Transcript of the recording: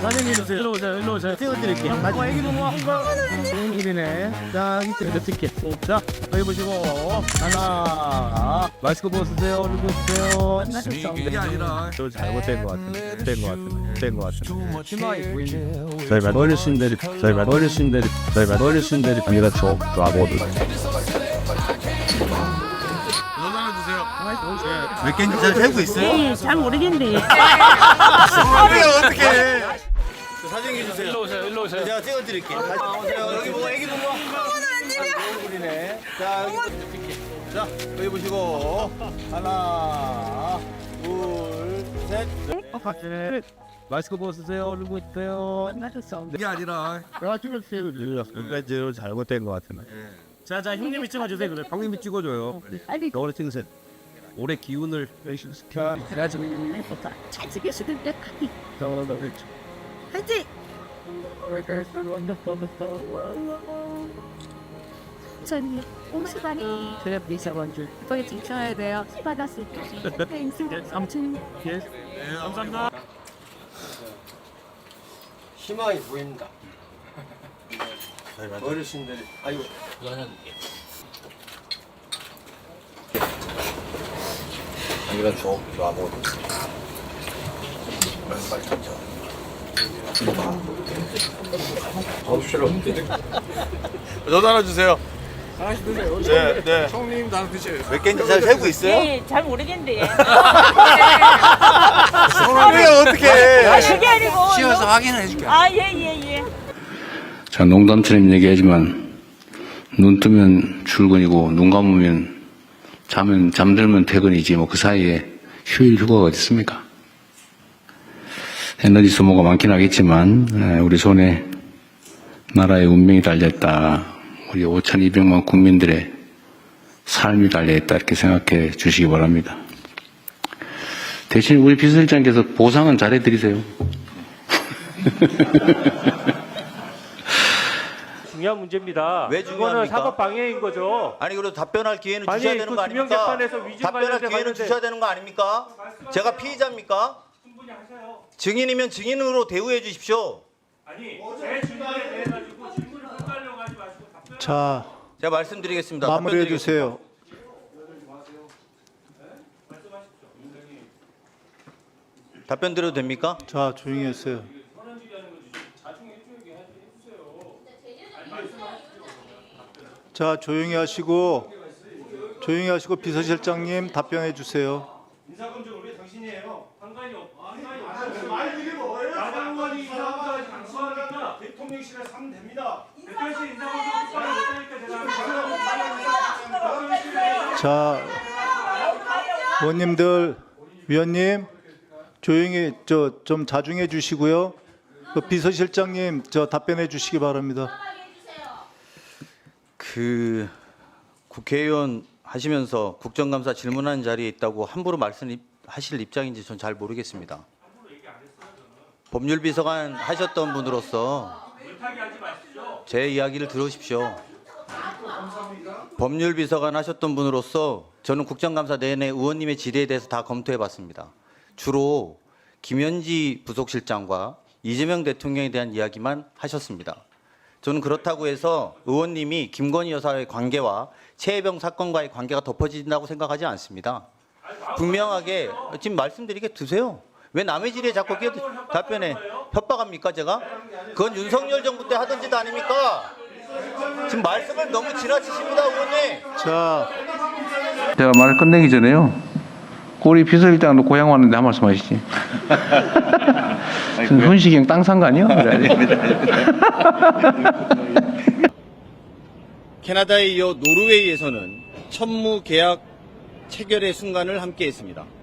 사진 해주세요. 일로 오세요. 일로 오세요. 찍어드릴게요. 마지막 애기 너무 한번. 일이네. 자, 이때 어떻게? 자, 여기 보시고 하나. 마스크 벗으세요. 얼른 벗으세요. 이게 아니라 저 잘못된 것 같은데. 된것 같은데. 된것 같은데. 희망이 보이네. 저희 말 어르신들이 저희 말 어르신들이 저희 말 어르신들이 아니라 저 아무도. 몇 개인지 잘 세고 있어요? 네, 잘 모르겠는데. 그래요 어떻게? 오세요. 제가 찍어드릴게요. 다시 오세요. 여기 보고 애기 보고. 얼굴이네. 자 여기 자 여기 보시고 하나 둘 셋. 네. 마스크 벗으세요. 얼른 벗으세요. 이게 아니라 끝까지로 잘못된 것 같은데. 자, 자, 형님이 찍어주세요. 그래. 형님이 찍어줘요. 아니, 너를 찍으세요. 올해 기운을 시켜. 그래야지. 잘 그렇죠. 화이팅! 저는 옹수반이 그랩 미셔먼줄 거기 지켜야 돼요. 받았을 때. 땡스. 아무튼 예. 감사합니다. 희망이 보입니다. 어르신들이 아이고 아니라 저 아무것도. 저도 하나 주세요. 하나씩 드세요. 네, 네. 형님 다 드세요. 몇 개인지 잘 세고 있어요? 네, 잘 모르겠는데. 그래요 어떻게? 그게 아니고. 쉬어서 확인을 해줄게. 아, 예, 예, 예. 자, 농담처럼 얘기하지만 눈 뜨면 출근이고 눈 감으면 자면 잠들면 퇴근이지 뭐 그 사이에 휴일 휴가가 어디 있습니까? 에너지 소모가 많긴 하겠지만 에, 우리 손에 나라의 운명이 달려있다. 우리 5,200만 국민들의 삶이 달려있다 이렇게 생각해 주시기 바랍니다. 대신 우리 비서실장께서 보상은 잘해드리세요. 중요한 문제입니다. 왜 중요합니까? 사법 방해인 거죠. 아니 그래도 답변할 기회는 아니, 주셔야 되는 그 거 아닙니까? 답변할 기회는 주셔야 되는 거 아닙니까? 제가 피의자입니까? 증인이면 증인으로 대우해 주십시오. 아니, 제 질문에 대해 가지고 질문을 헷갈려 가지 마시고 답변. 자, 제가 말씀드리겠습니다. 마무리해 답변 주세요. 답변 드려도 됩니까? 자, 조용히 하세요. 자, 조용히 하시고 조용히 하시고 비서실장님 답변해 주세요. 인사검증을 왜 당신이에요? 상관이 없. 상관이 없어요. 말 이게 뭐예요? 야당원이 인사검증을 당신하니까 대통령실에 사면 됩니다. 대통령실 못하니까 제가 자, 의원님들, 위원님 조용히 저 좀 자중해 주시고요. 그 비서실장님 저 답변해 주시기 바랍니다. 그 국회의원 하시면서 국정감사 질문하는 자리에 있다고 함부로 말씀하실 입장인지 전 잘 모르겠습니다. 법률비서관 하셨던 분으로서 제 이야기를 들으십시오. 법률 비서관 하셨던 분으로서 저는 국정감사 내내 의원님의 질의에 대해서 다 검토해 봤습니다. 주로 김현지 부속실장과 이재명 대통령에 대한 이야기만 하셨습니다. 저는 그렇다고 해서 의원님이 김건희 여사의 관계와 최혜병 사건과의 관계가 덮어진다고 생각하지 않습니다. 분명하게 지금 말씀드리게 두세요. 왜 남의 질의에 자꾸 끼어 답변해 협박합니까 제가? 그건 윤석열 정부 때 하던 짓 아닙니까? 지금 말씀을 너무 지나치십니다 의원님. 자, 제가 말을 끝내기 전에요. 우리 비서실장도 고향 왔는데 한 말씀 하시지. 훈시경 땅산거 아니야? 캐나다에 이어 노르웨이에서는 천무 계약 체결의 순간을 함께했습니다.